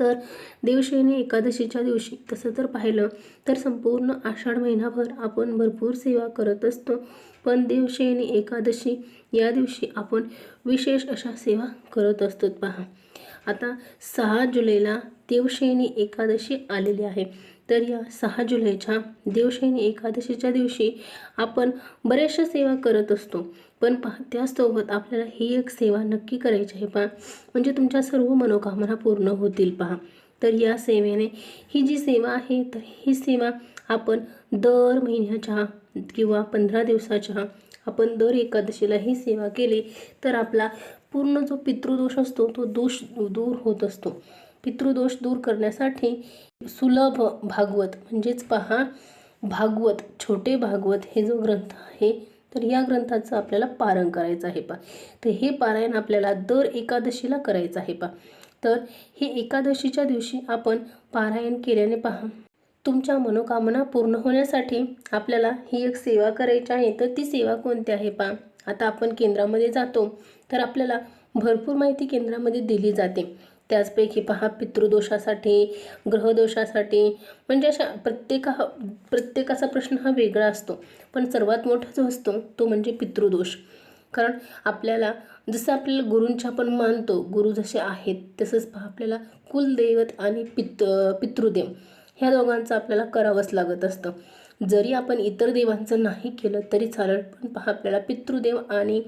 तर देवशयनी एकादशीच्या दिवशी तसं तर पाहिलं तर संपूर्ण आषाढ महिनाभर आपण भरपूर सेवा करत असतो. पण देवशयनी एकादशी या दिवशी आपण विशेष अशा सेवा करत असतो. पहा आता सहा जुलैला देवशयनी एकादशी आलेली आहे. तर या सहा जुलैच्या देवशयनी एकादशीच्या दिवशी आपण बऱ्याचशा सेवा करत असतो. पण पहा त्यासोबत आपल्याला ही एक सेवा नक्की करायची आहे पहा. म्हणजे तुमच्या सर्व मनोकामना पूर्ण होतील पहा. तर या सेवेने ही जी सेवा आहे तर ही सेवा आपण दर महिन्याच्या किंवा पंधरा दिवसाच्या आपण दर एकादशीला ही सेवा केली तर आपला पूर्ण जो पितृदोष असतो तो दोष दूर होत असतो. पितृदोष दूर करण्यासाठी सुलभ भागवत म्हणजेच पहा भागवत छोटे भागवत हे जो ग्रंथ आहे तर या ग्रंथाचं आपल्याला पारण करायचं आहे पा तर हे पारायण आपल्याला दर एकादशीला करायचं आहे पा तर हे एकादशीच्या दिवशी आपण पारायण केल्याने पहा. तुमच्या मनोकामना पूर्ण होण्यासाठी आपल्याला ही एक सेवा करायची आहे. तर ती सेवा कोणती आहे पा आता आपण केंद्रामध्ये जातो तर आपल्याला भरपूर माहिती केंद्रामध्ये दिली जाते. त्याचपैकी पहा पितृदोषासाठी ग्रहदोषासाठी. म्हणजे अशा प्रत्येका प्रत्येकाचा प्रश्न हा वेगळा असतो. पण सर्वात मोठा जो असतो तो म्हणजे पितृदोष. कारण आपल्याला जसं आपल्याला गुरूंच्या आपण मानतो गुरु जसे आहेत तसंच पहा आपल्याला कुलदैवत आणि पित पितृदेव ह्या दोघांचं आपल्याला करावंच लागत असतं. जरी आपण इतर देवांचं नाही केलं तरी चालेल. पण पहा आपल्याला पितृदेव आणि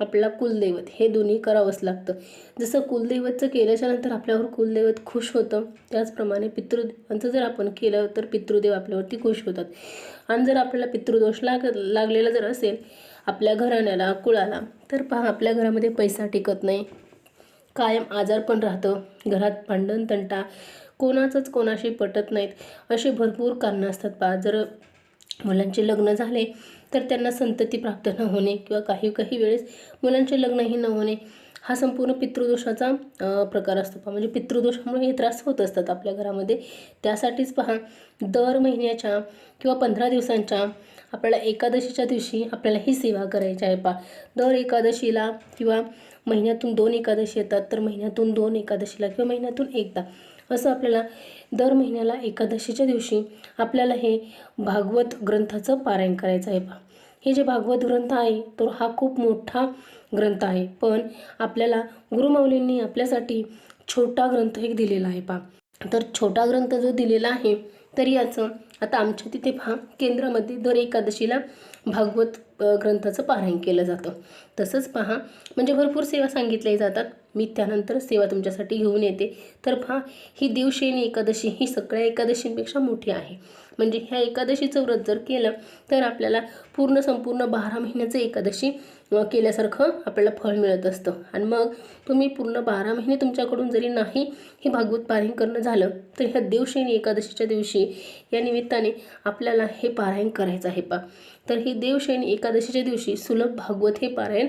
आपला कुलदैवत. हे दोन्ही करावंच लागतं. जसं कुलदैवतचं केल्याच्यानंतर आपल्यावर कुलदैवत खुश होतं त्याचप्रमाणे पितृदेवांचं जर आपण केलं तर पितृदेव आपल्यावरती खुश होतात. आणि जर आपल्याला पितृदोष लाग लागलेला जर असेल आपल्या घराण्याला कुळाला तर पहा आपल्या घरामध्ये पैसा टिकत नाही. कायम आजार पण राहतं. घरात भांडण तंटा कोणाचंच कोणाशी पटत नाहीत. असे भरपूर कारणं असतात पहा. जर मुलांचे लग्न झाले तर त्यांना संतती प्राप्त न होणे किंवा काही काही वेळेस मुलांचे लग्नही न होणे हा संपूर्ण पितृदोषाचा प्रकार असतो. पहा म्हणजे पितृदोषामुळे हे त्रास होत असतात आपल्या घरामध्ये. त्यासाठीच पहा दर महिन्याच्या किंवा पंधरा दिवसांच्या आपल्याला एकादशीच्या दिवशी आपल्याला ही सेवा करायची आहे पा दर एकादशीला किंवा महिन्यातून दोन एकादशी येतात तर महिन्यातून दोन एकादशीला किंवा महिन्यातून एकदा असं आपल्याला दर महिन्याला एकादशीच्या दिवशी आपल्याला हे भागवत ग्रंथाचं पारायण करायचं आहे. पहा हे जे भागवत ग्रंथ आहे तर हा खूप मोठा ग्रंथ आहे. पण आपल्याला गुरुमाऊलींनी आपल्यासाठी छोटा ग्रंथ एक दिलेला आहे पा तर छोटा ग्रंथ जो दिलेला आहे तर याचं आता आमच्या तिथे पहा केंद्रामध्ये दर एकादशीला भागवत ग्रंथाचं पारायण केलं जातं. तसंच पहा म्हणजे भरपूर सेवा सांगितल्या जातात. मी त्यानंतर सेवा तुमच्यासाठी घेऊन येते. तर पहा ही देवशयनी एकादशी ही सगळ्या एकादशींपेक्षा मोठी आहे. म्हणजे ह्या एकादशीचं व्रत जर केलं तर आपल्याला पूर्ण संपूर्ण बारा महिन्याचं एकादशी केल्यासारखं आपल्याला फळ मिळत असतं. आणि मग तुम्ही पूर्ण बारा महिने तुमच्याकडून जरी नाही हे भागवत पारायण करणं झालं तर ह्या देवशयनी एकादशीच्या दिवशी या निमित्ताने आपल्याला हे पारायण करायचं आहे पा तर ही देवशयनी एकादशीच्या दिवशी सुलभ भागवत हे पारायण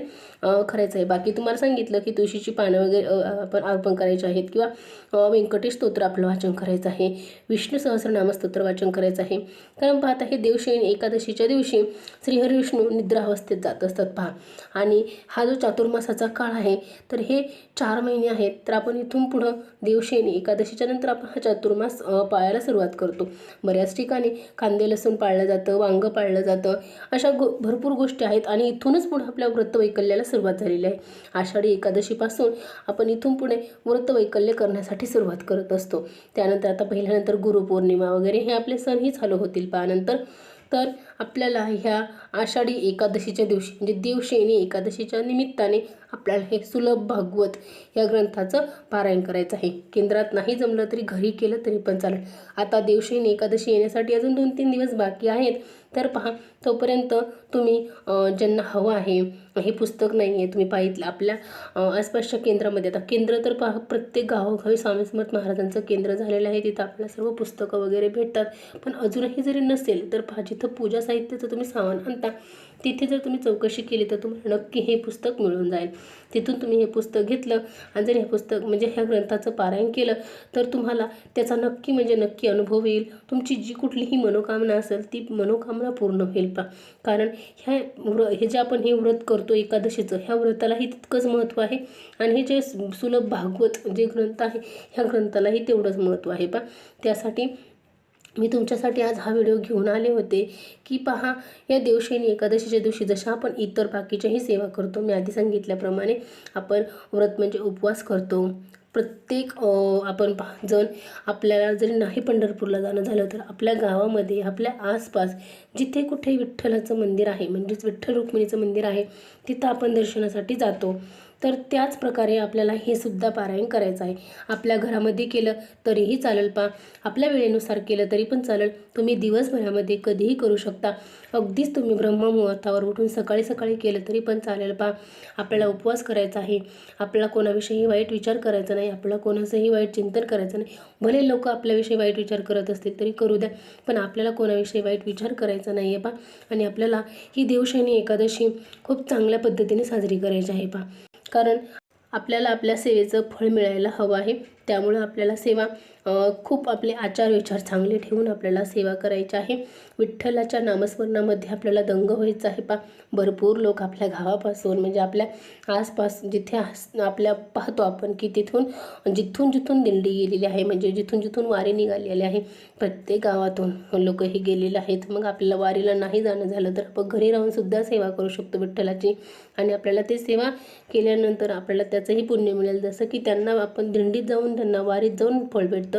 करायचं आहे. बाकी तुम्हाला सांगितलं की तुळशीची पानं वगैरे आपण अर्पण करायचे आहेत. किंवा व्यंकटेश स्तोत्र आपलं वाचन करायचं आहे. विष्णू सहस्रनाम स्तोत्र वाचन करायचं आहे. कारण पाहता हे देवशयनी एकादशीच्या दिवशी श्रीहरी विष्णू निद्रावस्थेत जात असतात पहा. आणि हा जो चातुर्मासाचा काळ आहे तर हे चार महिने आहेत. तर आपण इथून पुढं देवशयनी एकादशीच्या नंतर आपण हा चातुर्मास पाळायला सुरुवात करतो. बऱ्याच ठिकाणी कांदे लसूण पाळलं जातं वांगं पाळलं जातं. अशा गो भरपूर गोष्टी आहेत. आणि इथूनच पुढं आपल्या व्रतवैकल्याला सुरुवात झालेली आहे. आषाढी एकादशीपासून आपण इथून पुढे व्रतवैकल्य करण्यासाठी सुरुवात करत असतो. त्यानंतर आता पहिल्यानंतर गुरुपौर्णिमा वगैरे हे आपले सणही चालू होतील पानंतर तर आपल्याला ह्या आषाढी एकादशीच्या दिवशी म्हणजे देवशेणी एकादशीच्या निमित्ताने आपल्याला हे सुलभ भागवत या ग्रंथाचं पारायण करायचं आहे. केंद्रात नाही जमलं तरी घरी केलं तरी पण चालेल. आता देवशयनी एकादशी येण्यासाठी अजून दोन तीन दिवस बाकी आहेत. तर पहा तोपर्यंत तुम्ही ज्यांना हवं आहे हे पुस्तक नाही आहे तुम्ही पाहितलं आपल्या आसपासच्या केंद्रामध्ये. आता केंद्र तर पहा प्रत्येक गावोगावी स्वामी समर्थ महाराजांचं केंद्र झालेलं आहे. तिथं आपल्याला सर्व पुस्तकं वगैरे भेटतात. पण अजूनही जरी नसेल तर पहा जिथं पूजा साहित्याचं तुम्ही सामान आणता तिथे जर तुम्ही चौकशी केली तर तुम्हाला नक्की हे पुस्तक मिळून जाईल. तिथून तुम्ही हे पुस्तक घेतलं आणि जर हे पुस्तक म्हणजे ह्या ग्रंथाचं पारायण केलं तर तुम्हाला त्याचा नक्की म्हणजे नक्की अनुभव येईल. तुमची जी कुठलीही मनोकामना असेल ती मनोकामना पूर्ण होईल पा कारण ह्या व्र हे जे आपण हे व्रत करतो एकादशीचं ह्या व्रतालाही तितकंच महत्त्व आहे. आणि हे जे सुलभ भागवत जे ग्रंथ आहे ह्या ग्रंथालाही तेवढंच महत्त्व आहे पा त्यासाठी मी तुमच्यासाठी आज हा व्हिडिओ घेऊन आले होते की पहा या देवशयनी एकादशीच्या दिवशी जशा आपण इतर बाकीच्याही सेवा करतो मी आधी सांगितल्याप्रमाणे आपण व्रत म्हणजे उपवास करतो. प्रत्येक आपण पहा जण आपल्याला जरी नाही पंढरपूरला जाणं झालं तर आपल्या गावामध्ये आपल्या आसपास जिथे कुठे विठ्ठलाचं मंदिर आहे म्हणजेच विठ्ठल रुक्मिणीचं मंदिर आहे तिथं आपण दर्शनासाठी जातो. तर त्याच प्रकारे आपल्याला हे सुद्धा पारायण करायचं आहे. आपल्या घरामध्ये केलं तरीही चालेल पा. आपल्या वेळेनुसार केलं तरी पण चालेल. तुम्ही दिवसभरामध्ये कधीही करू शकता. अगदीच तुम्ही ब्रह्ममुहूर्तावर उठून सकाळी सकाळी केलं तरी पण चालेल पा. आपल्याला उपवास करायचा आहे. आपल्याला कोणाविषयी वाईट विचार करायचा नाही. आपल्याला कोणाचंही वाईट चिंतन करायचं नाही. भले लोक आपल्याविषयी वाईट विचार करत असतील तरी करू द्या. पण आपल्याला कोणाविषयी वाईट विचार करायचा नाही आहे पा. आणि आपल्याला ही देवशयनी एकादशी खूप चांगल्या पद्धतीने साजरी करायची आहे पा. कारण आपल्याला आपल्या सेवेचं फळ मिळायला हवं आहे. त्यामुळं आपल्याला सेवा खूप आपले आचार विचार चांगले ठेवून आपल्याला सेवा करायची आहे. विठ्ठलाच्या नामस्मरणामध्ये आपल्याला दंग व्हायचं आहे पा भरपूर लोक आपल्या गावापासून म्हणजे आपल्या आसपास जिथे आस- आपल्या पाहतो आपण की तिथून जिथून जिथून दिंडी गेलेली आहे म्हणजे जिथून जिथून वारी निघालेली आहे प्रत्येक गावातून लोक हे गेलेले आहेत. मग आपल्याला वारीला नाही जाणं झालं तर आपण घरी राहूनसुद्धा सेवा करू शकतो विठ्ठलाची. आणि आपल्याला ते सेवा केल्यानंतर आपल्याला त्याचंही पुण्य मिळेल. जसं की त्यांना आपण दिंडीत जाऊन त्यांना वारीत जाऊन फळ भेटतं.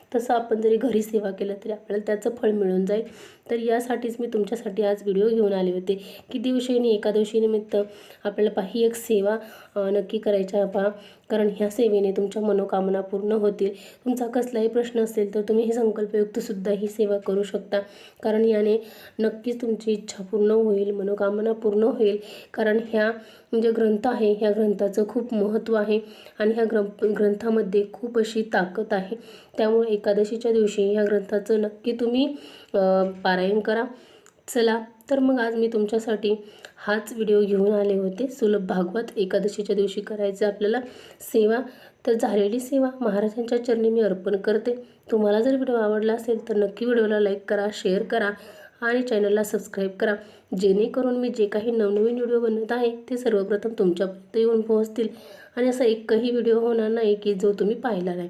तसं आपण जरी घरी सेवा केलं तरी आपल्याला त्याचं फळ मिळून जाईल. तर यासाठीच मी तुमच्यासाठी आज व्हिडिओ घेऊन आले होते की दिवशीनी एकादशीनिमित्त आपल्याला पहा ही एक सेवा नक्की करायच्या पहा. कारण ह्या सेवेने तुमच्या मनोकामना पूर्ण होतील. तुमचा कसलाही प्रश्न असेल तर तुम्ही हे संकल्पयुक्तसुद्धा ही सेवा करू शकता. कारण याने नक्कीच तुमची इच्छा पूर्ण होईल मनोकामना पूर्ण होईल. कारण ह्या जे ग्रंथ आहे ह्या ग्रंथाचं खूप महत्त्व आहे. आणि ह्या ग्रं ग्रंथामध्ये खूप अशी ताकद आहे. त्यामुळे एकादशीच्या दिवशी ह्या ग्रंथाचं नक्की तुम्ही पारायण करा. चला तर मग आज मी तुमच्यासाठी हाच व्हिडिओ घेऊन आले होते. सुलभ भागवत एकादशीच्या दिवशी करायचं आपल्याला सेवा. तर झालेली सेवा महाराजांच्या चरणी मी अर्पण करते. तुम्हाला जर व्हिडिओ आवडला असेल तर नक्की व्हिडिओला लाईक करा शेअर करा आणि चॅनलला सबस्क्राईब करा. जेणेकरून मी जे काही नवनवीन व्हिडिओ बनवत आहे ते सर्वप्रथम तुमच्यापर्यंत येऊन पोहोचतील. आणि असा एकही व्हिडिओ होणार नाही की जो तुम्ही पाहिला नाही.